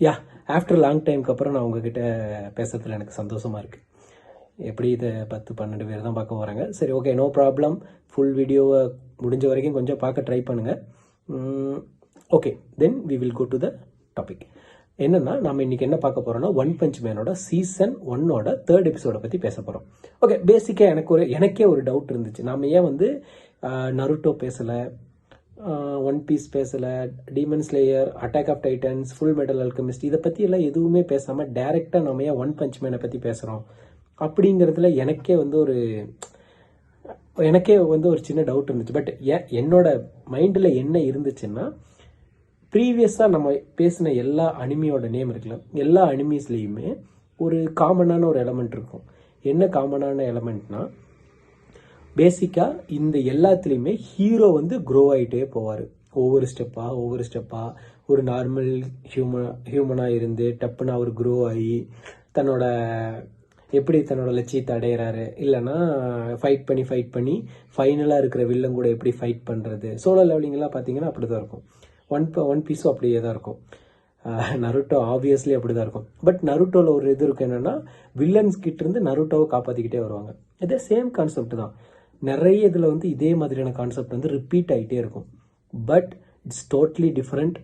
யா after long டைம்க்கு அப்புறம் நான் உங்ககிட்ட பேசுறதுல எனக்கு சந்தோஷமாக இருக்குது எப்படி இதை பத்து பன்னெண்டு பேர் தான் பார்க்க போகிறாங்க சரி ஓகே நோ ப்ராப்ளம் ஃபுல் வீடியோவை முடிஞ்ச வரைக்கும் கொஞ்சம் பார்க்க ட்ரை பண்ணுங்கள் okay then we will go to the topic என்னன்னா நம்ம இன்னைக்கு என்ன பார்க்க போறோம்னா ஒன் பஞ்ச் மேனோட சீசன் ஒன்னோட தேர்ட் எபிசோட பத்தி பேச போறோம். ஓகே பேசிக்கா எனக்கு ஒரு எனக்கே ஒரு டவுட் இருந்துச்சு. நாம ஏன் வந்து நருட்டோ பேசல? ஒன் பீஸ் பேசல Demon Slayer Attack of Titans Full Metal Alchemist இதை பற்றி எல்லாம் எதுவுமே பேசாமல் டேரெக்டாக நம்ம ஏன் ஒன் பஞ்ச் மேனை பற்றி பேசுகிறோம் அப்படிங்கிறதுல எனக்கே வந்து ஒரு எனக்கே வந்து ஒரு சின்ன டவுட் இருந்துச்சு. பட் என்னோட மைண்டில் என்ன இருந்துச்சுன்னா ப்ரீவியஸாக நம்ம பேசின எல்லா அனிமியோட நேம் இருக்குல்ல எல்லா அனிமீஸ்லேயுமே ஒரு காமனான ஒரு எலமெண்ட் இருக்கும். என்ன காமனான எலமெண்ட்னால் பேசிக்காக இந்த எல்லாத்துலேயுமே ஹீரோ வந்து க்ரோ ஆகிட்டே போவார். ஒவ்வொரு ஸ்டெப்பாக ஒவ்வொரு ஸ்டெப்பாக ஒரு நார்மல் ஹியூமன் ஹியூமனாக இருந்து டப்புன்னு அவர் க்ரோ ஆகி தன்னோட எப்படி தன்னோட லட்சியத்தை அடையிறாரு? இல்லைன்னா ஃபைட் பண்ணி ஃபைட் பண்ணி ஃபைனலாக இருக்கிற வில்லன் கூட எப்படி ஃபைட் பண்ணுறது சோலோ லெவலிங்லாம் பார்த்தீங்கன்னா அப்படி தான் இருக்கும் ஒன் ஒன் பீஸும் அப்படியே தான் இருக்கும். நருட்டோ ஆப்வியஸ்லி அப்படி தான் இருக்கும். பட் நருட்டோவில் ஒரு இது இருக்கும் என்னென்னா வில்லன்ஸ் கிட்டேருந்து நருட்டோவை காப்பாற்றிக்கிட்டே வருவாங்க. இதே சேம் கான்செப்ட் தான். நிறைய இதில் வந்து இதே மாதிரியான கான்செப்ட் வந்து ரிப்பீட் ஆகிட்டே இருக்கும். But it's totally different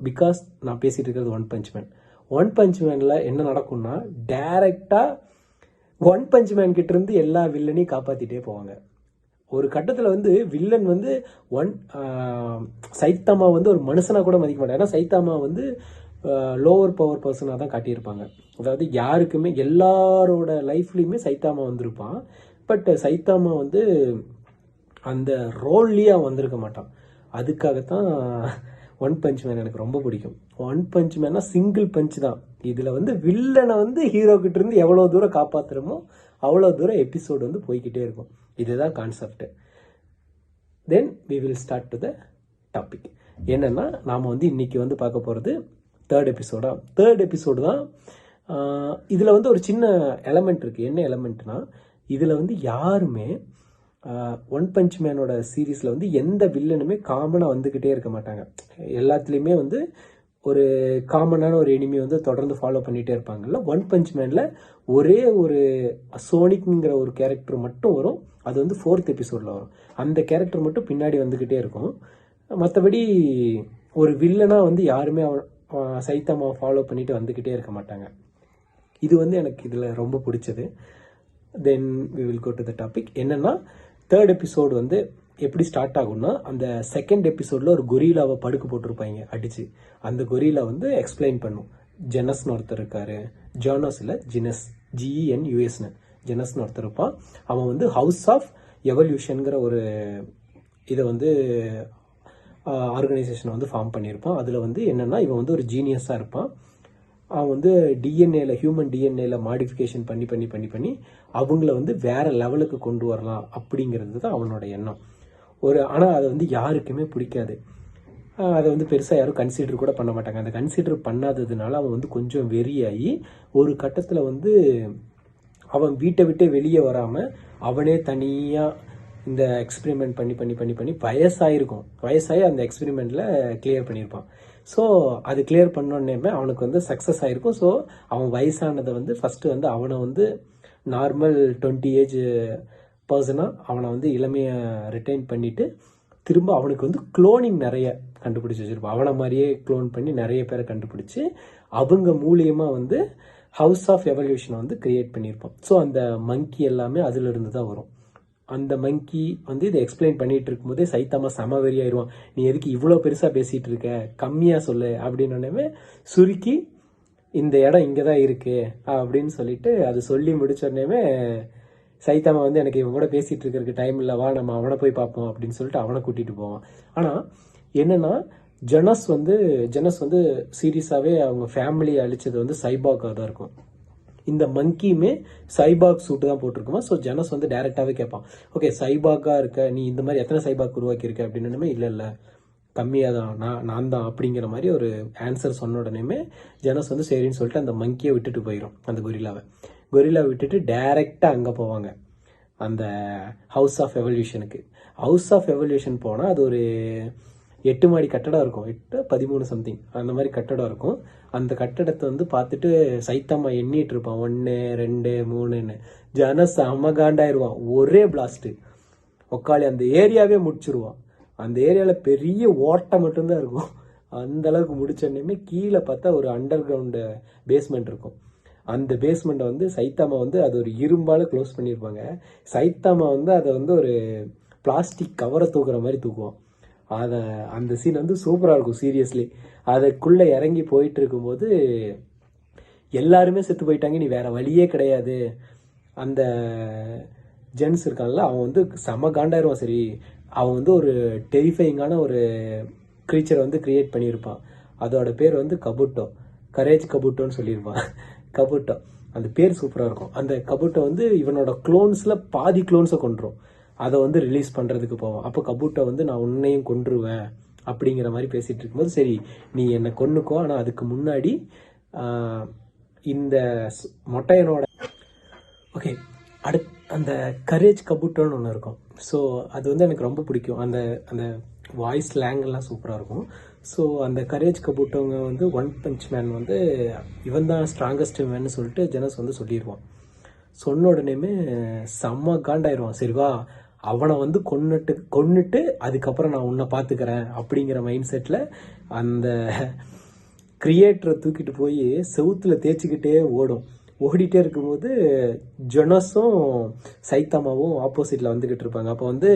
because நான் பேசிகிட்டு இருக்கிறது One Punch Man One Punch மேனில் என்ன நடக்கும்னா டேரெக்டாக ஒன் பஞ்ச் மேன் கிட்டேருந்து எல்லா வில்லனையும் காப்பாற்றிட்டே போவாங்க. ஒரு கட்டத்தில் வந்து வில்லன் வந்து ஒன் சைத்தாமா வந்து ஒரு மனுஷனாக கூட மதிக்க மாட்டாங்க ஏன்னா சைத்தாமா வந்து லோவர் பவர் பர்சனாக தான் காட்டியிருப்பாங்க. அதாவது யாருக்குமே எல்லாரோட லைஃப்லேயுமே சைத்தாமா வந்திருப்பான். பட் சைத்தாமா வந்து அந்த ரோல்லேயே அவன் வந்திருக்க மாட்டான். அதுக்காகத்தான் ஒன் பஞ்ச் மேன் எனக்கு ரொம்ப பிடிக்கும். ஒன் பஞ்ச் மேனா சிங்கிள் பஞ்ச் தான். இதில் வந்து வில்லனை வந்து ஹீரோ கிட்ட இருந்து எவ்வளோ தூரம் காப்பாற்றுறமோ அவ்வளோ தூரம் எபிசோடு வந்து போய்கிட்டே இருக்கும். இதுதான் concept then we will start to the topic என்னென்னா நாம் வந்து இன்னைக்கு வந்து பார்க்க போகிறது தேர்ட் எபிசோடா தேர்ட் எபிசோடு தான் இதில் வந்து ஒரு சின்ன எலமெண்ட் இருக்குது என்ன எலமெண்ட்னா இதில் வந்து யாருமே ஒன் பஞ்ச் மேனோட சீரீஸில் வந்து எந்த வில்லனுமே காமனாக வந்துக்கிட்டே இருக்க மாட்டாங்க. எல்லாத்துலேயுமே வந்து ஒரு காமனான ஒரு எனிமி வந்து தொடர்ந்து ஃபாலோ பண்ணிகிட்டே இருப்பாங்கல்ல. ஒன் பஞ்ச் மேனில் ஒரே ஒரு சோனிக்ங்கிற ஒரு கேரக்டர் மட்டும் வரும். அது வந்து ஃபோர்த் எபிசோடில் வரும். அந்த கேரக்டர் மட்டும் பின்னாடி வந்துக்கிட்டே இருக்கும். மற்றபடி ஒரு வில்லனாக வந்து யாருமே சைத்தமா ஃபாலோ பண்ணிட்டு வந்துக்கிட்டே இருக்க மாட்டாங்க. இது வந்து எனக்கு இதில் ரொம்ப பிடிச்சது. Then we will go to the topic என்னென்னா தேர்ட் எபிசோடு வந்து எப்படி ஸ்டார்ட் ஆகும்னா அந்த செகண்ட் எபிசோடில் ஒரு கொரிலாவை படுக்க போட்டிருப்பாங்க அடித்து அந்த கொரிலா வந்து எக்ஸ்பிளைன் பண்ணும். ஜெனஸ்னு ஒருத்தர் இருக்காரு. ஜானஸ் இல்லை ஜினஸ் ஜிஇஎன் யூஎஸ்னு ஜெனஸ்னு ஒருத்தர் இருப்பான். அவன் வந்து ஹவுஸ் ஆஃப் எவல்யூஷனுங்கிற ஒரு இதை வந்து ஆர்கனைசேஷனை வந்து ஃபார்ம் பண்ணியிருப்பான். அதில் வந்து என்னென்னா இவன் வந்து ஒரு ஜீனியஸாக இருப்பான். வந்து டிஎன்ஏல ஹியூமன் டிஎன்ஏல மாடிஃபிகேஷன் பண்ணி பண்ணி பண்ணி பண்ணி அவங்கள வந்து வேற லெவலுக்கு கொண்டு வரலாம் அப்படிங்கிறது தான் அவனோட எண்ணம். ஒரு ஆனால் அதை வந்து யாருக்குமே பிடிக்காது. அதை வந்து பெருசாக யாரும் கன்சிடர் கூட பண்ண மாட்டாங்க. அந்த கன்சிடர் பண்ணாததுனால அவன் வந்து கொஞ்சம் வெறியாகி ஒரு கட்டத்தில் வந்து அவன் வீட்டை விட்டே வெளியே வராமல் அவனே தனியாக இந்த எக்ஸ்பெரிமெண்ட் பண்ணி பண்ணி பண்ணி பண்ணி வயசாயிருக்கும். வயசாகி அந்த எக்ஸ்பெரிமெண்ட்டில் கிளியர் பண்ணியிருப்பான். ஸோ அது கிளியர் பண்ணோன்னேமே அவனுக்கு வந்து சக்ஸஸ் ஆகிருக்கும் ஸோ அவன் வயசானதை வந்து ஃபஸ்ட்டு வந்து அவனை வந்து நார்மல் டுவெண்ட்டி ஏஜ் பர்சனாக அவனை வந்து இளமையை ரிட்டைன் பண்ணிவிட்டு திரும்ப அவனுக்கு வந்து குளோனிங் நிறைய கண்டுபிடிச்சி வச்சிருப்பான். அவனை மாதிரியே க்ளோன் பண்ணி நிறைய பேரை கண்டுபிடிச்சி அவங்க மூலியமாக வந்து ஹவுஸ் ஆஃப் எவல்யூஷனை வந்து கிரியேட் பண்ணியிருப்பான். ஸோ அந்த மங்கி எல்லாமே அதிலிருந்து தான் வரும். அந்த மங்கி வந்து இதை எக்ஸ்பிளைன் பண்ணிட்டு இருக்கும்போதே சைத்தாமா செம வெறியாயிருவான் நீ எதுக்கு இவ்வளோ பெருசாக பேசிகிட்டு இருக்க? கம்மியாக சொல்லு அப்படின்னே சுருக்கி இந்த இடம் இங்கே தான் இருக்கு அப்படின்னு சொல்லிட்டு அது சொல்லி முடிச்சோடனே சைத்தாமா வந்து எனக்கு இவன் கூட பேசிகிட்டு இருக்கிறதுக்கு டைம் இல்லை வா நம்ம அவனை போய் பார்ப்போம் அப்படின்னு சொல்லிட்டு அவனை கூட்டிகிட்டு போவான். ஆனால் என்னென்னா ஜனஸ் வந்து ஜனஸ் வந்து சீரியஸாகவே அவங்க ஃபேமிலியை அழிச்சது வந்து சைபாக்காக தான் இருக்கும். இந்த மங்கியுமே சைபாக் சூட்டு தான் போட்டிருக்குமா? ஸோ ஜனஸ் வந்து டைரெக்டாகவே கேட்பான். ஓகே சைபாக்காக இருக்க நீ இந்த மாதிரி எத்தனை சைபாக் உருவாக்கியிருக்க அப்படின்னுமே இல்லை இல்லை. கம்மியாக தான். நான் நான் தான். அப்படிங்கிற மாதிரி ஒரு ஆன்சர் சொன்ன உடனேமே ஜனஸ் வந்து சரின்னு சொல்லிட்டு அந்த மங்கியை விட்டுட்டு போயிடும் அந்த கொரில்லாவை கொரில்லாவை விட்டுட்டு டைரெக்டாக அங்கே போவாங்க அந்த ஹவுஸ் ஆஃப் எவல்யூஷனுக்கு ஹவுஸ் ஆஃப் எவல்யூஷன் போனால் அது ஒரு எட்டு மாடி கட்டடம் இருக்கும். எட்டு பதிமூணு சம்திங் அந்த மாதிரி கட்டடம் இருக்கும். அந்த கட்டடத்தை வந்து பார்த்துட்டு சைத்தம்மா எண்ணிட்டு இருப்பான். ஒன்று ரெண்டு மூணுன்னு. ஜன செம காண்டாயிருவான் ஒரே பிளாஸ்ட்டு உக்காளி அந்த ஏரியாவே முடிச்சிருவான். அந்த ஏரியாவில் பெரிய ஓட்டை மட்டும்தான் இருக்கும். அந்த அளவுக்கு முடிச்சோடனே கீழே பார்த்தா ஒரு அண்டர் கிரவுண்டு பேஸ்மெண்ட் இருக்கும். அந்த பேஸ்மெண்ட்டை வந்து சைத்தாமா வந்து அது ஒரு இரும்பால் க்ளோஸ் பண்ணியிருப்பாங்க. சைத்தாமா வந்து அதை வந்து ஒரு பிளாஸ்டிக் கவரை தூக்குற மாதிரி தூக்குவான். அதை அந்த சீன் வந்து சூப்பராக இருக்கும் சீரியஸ்லி அதுக்குள்ளே இறங்கி போயிட்டு இருக்கும்போது எல்லாருமே செத்து போயிட்டாங்க நீ வேற வழியே கிடையாது. அந்த ஜென்ஸ் இருக்கான்ல அவன் வந்து செம காண்டாயிருவான் சரி. அவன் வந்து ஒரு டெரிஃபைங்கான ஒரு க்ரீச்சரை வந்து கிரியேட் பண்ணியிருப்பான். அதோட பேர் வந்து கபுட்டோ. கரேஜ் கபுட்டோன்னு சொல்லியிருப்பான். கபுட்டோ. அந்த பேர் சூப்பராக இருக்கும். அந்த கபுட்டோ வந்து இவனோட க்ளோன்ஸில் பாதி க்ளோன்ஸை கொண்டுரும் அதை வந்து ரிலீஸ் பண்ணுறதுக்கு போவோம். அப்போ கபூட்டை வந்து நான் உன்னையும் கொன்றுவேன் அப்படிங்கிற மாதிரி பேசிகிட்டு இருக்கும்போது சரி நீ என்னை கொன்னுக்கோ. ஆனால் அதுக்கு முன்னாடி இந்த மொட்டையனோட ஓகே அடுத் அந்த கரேஜ் கபுட்டோன்னு ஒன்று இருக்கும். ஸோ அது வந்து எனக்கு ரொம்ப பிடிக்கும். அந்த அந்த வாய்ஸ் எல்லாம் சூப்பராக இருக்கும். ஸோ அந்த கரேஜ் கபூட்டவங்க வந்து ஒன் பஞ்ச் மேன் வந்து இவன் தான் ஸ்ட்ராங்கஸ்ட் மேன்னு சொல்லிட்டு ஜெனஸ் வந்து சொல்லிடுவான் சொன்ன உடனேமே செம்ம காண்டாயிருவான். சரி வா அவனை வந்து கொன்னுட்டு கொன்னுட்டு அதுக்கப்புறம் நான் உன்னை பார்த்துக்கிறேன் அப்படிங்கிற மைண்ட் செட்டில் அந்த கிரியேட்டரை தூக்கிட்டு போய் செவுத்தில் தேய்ச்சிக்கிட்டே ஓடும். ஓடிட்டே இருக்கும்போது ஜொனஸும் சைத்தாமாவும் ஆப்போசிட்டில் வந்துக்கிட்டு இருப்பாங்க. அப்போ வந்து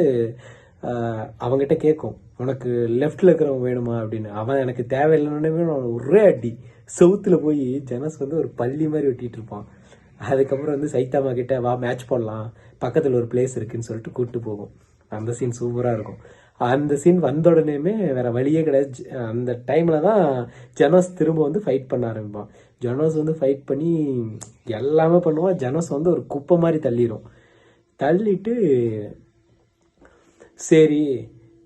அவங்ககிட்ட கேட்கும் உனக்கு லெஃப்டில் இருக்கிறவன் வேணுமா? அப்படின்னு. அவன் எனக்கு தேவையில்லைன்னு ஒரே அடி. செவுத்தில் போய் ஜெனஸ் வந்து ஒரு பள்ளி மாதிரி வெட்டிகிட்டு இருப்பான். அதுக்கப்புறம் வந்து சைத்தாமா கிட்ட வா மேட்ச் போடலாம். பக்கத்தில் ஒரு பிளேஸ் இருக்குன்னு சொல்லிட்டு கூப்பிட்டு போகும் அந்த சீன் சூப்பராக இருக்கும். அந்த சீன் வந்த உடனேமே வேற வழியே கிடையாது. அந்த டைமில் தான் ஜனோஸ் திரும்ப வந்து ஃபைட் பண்ண ஆரம்பிப்பான். ஜனோஸ் வந்து ஃபைட் பண்ணி எல்லாமே பண்ணுவான். ஜனோஸ் வந்து ஒரு குப்பை மாதிரி தள்ளிடும் தள்ளிட்டு சரி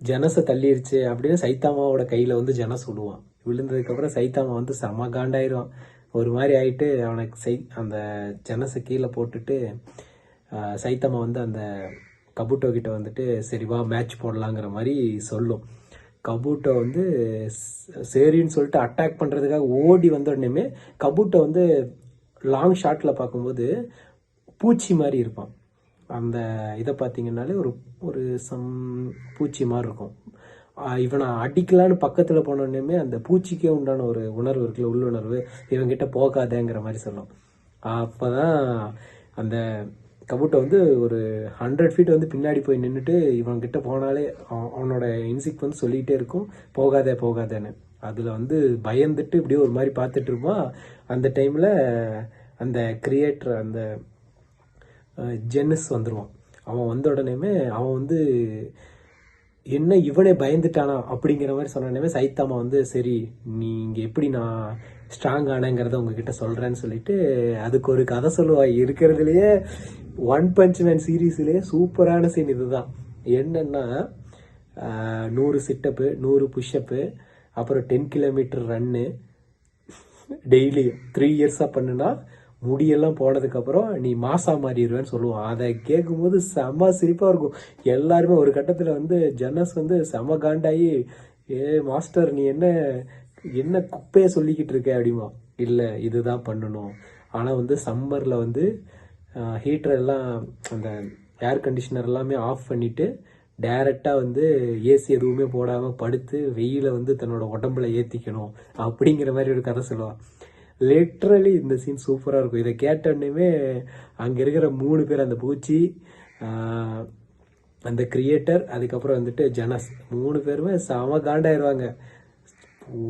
ஜனசை தள்ளிடுச்சு அப்படின்னு சைத்தாமாவோட கையில் வந்து ஜனஸ் விடுவான் விழுந்ததுக்கப்புறம் சைத்தாமா வந்து செம காண்டாயிரும் ஒரு மாதிரி ஆகிட்டு அவனுக்கு சை அந்த ஜனசை கீழே போட்டுட்டு சைத்தம்மா வந்து அந்த கபூட்டோ கிட்ட வந்துட்டு சரிவா மேட்ச் போடலாங்கிற மாதிரி சொல்லும். கபூட்டோ வந்து சரின்னு சொல்லிட்டு அட்டாக் பண்ணுறதுக்காக ஓடி வந்த உடனேமே கபூட்டோ வந்து லாங் ஷாட்டில் பார்க்கும்போது பூச்சி மாதிரி இருப்பான். அந்த இதை பார்த்தீங்கன்னாலே ஒரு ஒரு சம் பூச்சி மாதிரி இருக்கும். இவனை அடிக்கலான்னு பக்கத்தில் போனோடனே அந்த பூச்சிக்கே உண்டான ஒரு உணர்வு இருக்குல்ல உள்ளுணர்வு. இவன்கிட்ட போகாதேங்கிற மாதிரி சொல்லும் அப்போ தான் அந்த கபூட்டை வந்து ஒரு ஹண்ட்ரட் ஃபீட் வந்து பின்னாடி போய் நின்றுட்டு இவன்கிட்ட போனாலே அவன் அவனோட இன்சிக் வந்து சொல்லிகிட்டே இருக்கும். போகாதே போகாதேன்னு. அதில் வந்து பயந்துட்டு இப்படியே ஒரு மாதிரி பார்த்துட்டு இருப்பான் அந்த டைமில் அந்த கிரியேட்டர் அந்த ஜென்னஸ் வந்துடுவான் அவன் வந்த உடனேமே அவன் வந்து என்ன இவனே பயந்துட்டானா அப்படிங்கிற மாதிரி சொன்னோடனே சைத்தாமா வந்து சரி நீ இங்கே எப்படி நான் ஸ்ட்ராங் ஆனேங்கிறத உங்ககிட்ட சொல்கிறேன்னு சொல்லிட்டு அதுக்கு ஒரு கதை சொல்லுவா. இருக்கிறதுலையே ஒன் பஞ்ச் மேன் சீரீஸ்லேயே சூப்பரான சீன் இதுதான். என்னன்னா நூறு சிட்டப்பு நூறு புஷ்அப்பு அப்புறம் ten kilometre run daily three இயர்ஸாக பண்ணுனா முடியெல்லாம் போனதுக்கப்புறம் நீ மாசா மாறிடுவேன்னு சொல்லுவான். அதை கேட்கும்போது செம சிரிப்பாக இருக்கும். எல்லாருமே ஒரு கட்டத்தில் வந்து ஜன்னஸ் வந்து செம காண்டாயி ஏ மாஸ்டர் நீ என்ன என்ன குப்பையை சொல்லிக்கிட்டு இருக்க? அப்படிமா இல்லை இதுதான் பண்ணணும். ஆனால் வந்து சம்மரில் வந்து ஹீட்டர் எல்லாம் அந்த ஏர் கண்டிஷனர் எல்லாமே ஆஃப் பண்ணிவிட்டு டைரெக்டாக வந்து ஏசி எதுவுமே போடாமல் படுத்து வெயில வந்து தன்னோட உடம்புல ஏற்றிக்கணும் அப்படிங்கிற மாதிரி ஒரு கதை சொல்லுவான் லிட்ரலி இந்த சீன் சூப்பராக இருக்கும். இதை கேட்டோடனே அங்கே இருக்கிற மூணு பேர் அந்த பூச்சி அந்த கிரியேட்டர் அதுக்கப்புறம் வந்துட்டு ஜனஸ். மூணு பேருமே செம காண்டாயிருவாங்க.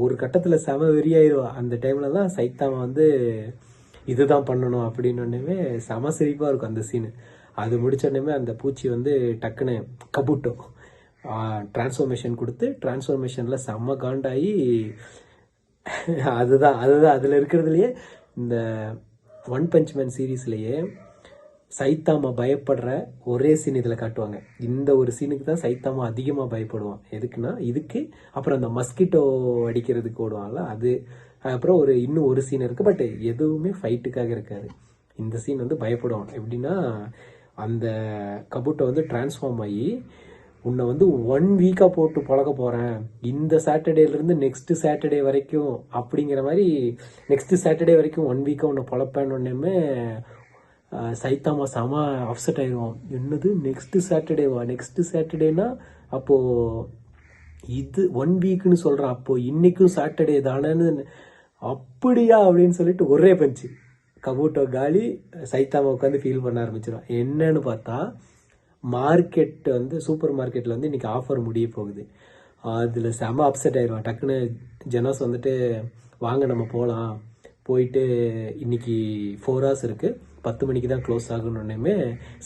ஒரு கட்டத்தில் செம வெறியாயிருவா. அந்த டைமில் தான் சைத்தாமா வந்து இதுதான் பண்ணணும் அப்படின்னு செம சிரிப்பாக இருக்கும் அந்த சீனு அது முடிச்சோடனே அந்த பூச்சி வந்து டக்குன்னு கபுட்டோ டிரான்ஸ்ஃபர்மேஷன் கொடுத்து டிரான்ஸ்ஃபர்மேஷனில் செம்ம காண்டாகி அதுதான் அதுதான். அதில் இருக்கிறதுலையே இந்த ஒன் பஞ்ச் மேன் சீரீஸ்லேயே சைத்தாமா பயப்படுற ஒரே சீன் இதில் காட்டுவாங்க. இந்த ஒரு சீனுக்கு தான் சைத்தாமா அதிகமாக பயப்படுவான். எதுக்குன்னா இதுக்கு அப்புறம் அந்த மஸ்கிட்டோ அடிக்கிறதுக்கு ஓடுவாங்கல்ல அது அப்புறம் ஒரு இன்னும் ஒரு சீன் இருக்குது பட் எதுவுமே ஃபைட்டுக்காக இருக்காது. இந்த சீன் வந்து பயப்படுவான். எப்படின்னா அந்த கபூட்டை வந்து டிரான்ஸ்ஃபார்ம் ஆகி உன்னை வந்து ஒன் வீக்காக போட்டு பழக போகிறேன் இந்த சாட்டர்டேலேருந்து நெக்ஸ்ட் சாட்டர்டே வரைக்கும் அப்படிங்கிற மாதிரி நெக்ஸ்ட் சாட்டர்டே வரைக்கும் ஒன் வீக்காக உன்னை பழப்பேன்னு சைத்தாமா செம அப்செட் ஆயிடுவான் என்னது? நெக்ஸ்ட் சாட்டர்டேவா நெக்ஸ்ட் சாட்டர்டேனா அப்போது இது ஒன் வீக்குன்னு சொல்கிறான் அப்போது இன்றைக்கும் சாட்டர்டே தானேன்னு அப்படியா அப்படின்னு சொல்லிட்டு ஒரே பஞ்சு கபூட்டோ காலி சைத்தாமா உட்காந்து ஃபீல் பண்ண ஆரம்பிச்சிடும் என்னன்னு பார்த்தா மார்க்கெட் வந்து சூப்பர் மார்க்கெட்டில் வந்து இன்றைக்கி ஆஃபர் முடிய போகுது. அதில் செம அப்செட் ஆயிடுவான் டக்குன்னு ஜெனாஸ் வந்துட்டு வாங்க நம்ம போகலாம் போயிட்டு இன்னைக்கு ஃபோர் ஹவர்ஸ் இருக்குது பத்து மணிக்கு தான் க்ளோஸ் ஆகணுன்னே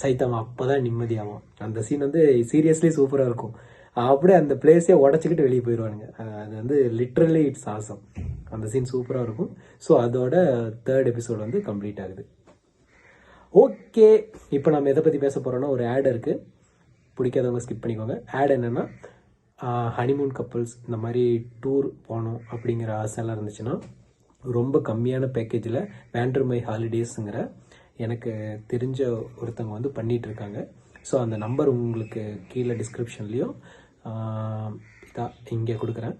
சைத்தாமா அப்போ தான் நிம்மதியாகும். அந்த சீன் வந்து சீரியஸ்லி சூப்பராக இருக்கும். அப்படியே அந்த பிளேஸே உடச்சிக்கிட்டு வெளியே போயிடுவானுங்க அது வந்து லிட்ரலி இட்ஸ் ஆசம் அந்த சீன் சூப்பராக இருக்கும். ஸோ அதோட தேர்ட் எபிசோட் வந்து கம்ப்ளீட் ஆகுது. ஓகே இப்போ நம்ம எதை பற்றி பேச போகிறோன்னா ஒரு ஆட் இருக்குது பிடிக்காதவங்க ஸ்கிப் பண்ணிக்கோங்க. ஆட் என்னென்னா ஹனிமூன் கப்புள்ஸ் இந்த மாதிரி டூர் போகணும் அப்படிங்கிற ஆசைலாம் இருந்துச்சுன்னா ரொம்ப கம்மியான பேக்கேஜில் வேண்டர்மை ஹாலிடேஸுங்கிற எனக்கு தெரிஞ்ச ஒருத்தவங்க வந்து பண்ணிகிட்ருக்காங்க இருக்காங்க. ஸோ அந்த நம்பர் உங்களுக்கு கீழே டிஸ்கிரிப்ஷன்லேயும் இதான் இங்கே கொடுக்குறேன்.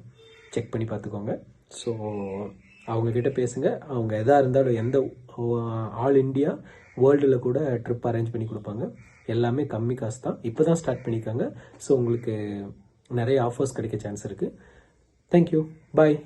செக் பண்ணி பார்த்துக்கோங்க. ஸோ அவங்கக்கிட்ட பேசுங்க. அவங்க எதாக இருந்தாலும் எந்த ஆல் இந்தியா வேர்ல்டில் கூட ட்ரிப் அரேஞ்ச் பண்ணி கொடுப்பாங்க. எல்லாமே கம்மி காசு தான். இப்போ தான் ஸ்டார்ட் பண்ணியிருக்காங்க ஸோ உங்களுக்கு நிறைய ஆஃபர்ஸ் கிடைக்க சான்ஸ் இருக்குது தேங்க்யூ பாய்